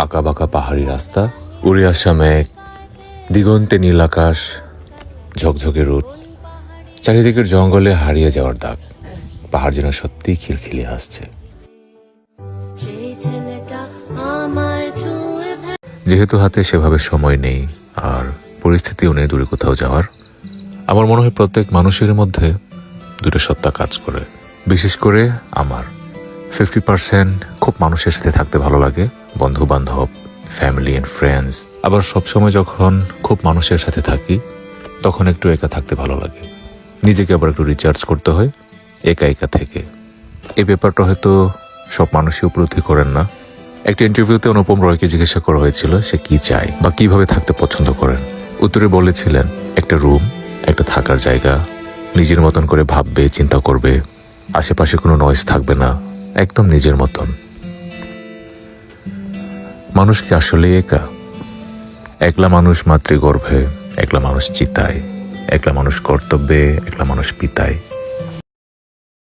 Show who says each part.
Speaker 1: আঁকা বাঁকা পাহাড়ি রাস্তা, উড়ে আসা মেঘ, দিগন্তে নীল আকাশ, ঝকঝকে রোদ। চারিদিকের জঙ্গলে হারিয়ে যাওয়ার দাগ। পাহাড় যেন সত্যিই খিলখিলি আসছে। যেহেতু হাতে সেভাবে সময় নেই আর পরিস্থিতিও নেই দূরে কোথাও যাওয়ার, আমার মনে হয় প্রত্যেক মানুষের মধ্যে দুটো সত্তা কাজ করে। বিশেষ করে আমার। ফিফটি পার্সেন্ট খুব মানুষের সাথে থাকতে ভালো লাগে। বন্ধু বান্ধব ফ্যামিলি অ্যান্ড ফ্রেন্ডস আবার সবসময় যখন খুব মানুষের সাথে থাকি, তখন একটু একা থাকতে ভালো লাগে। নিজেকে আবার একটু রিচার্জ করতে হয়, একা একা থেকে। এই ব্যাপারটা হয়তো সব মানুষই উপলব্ধি করেন না। একটা ইন্টারভিউতে অনুপম রয়কে জিজ্ঞাসা করা হয়েছিল, সে কি চায় বা কীভাবে থাকতে পছন্দ করেন। উত্তরে বলেছিলেন, একটা রুম একটা থাকার জায়গা। নিজের মতন করে ভাববে, চিন্তা করবে। আশেপাশে কোনো নয়েজ থাকবে না। একদম নিজের মতন। মানুষ কি আসলে একা? একলা মানুষ মাতৃগর্ভে, একলা মানুষ চিতায়, একলা মানুষ কর্তব্যে, একলা মানুষ পিতায়।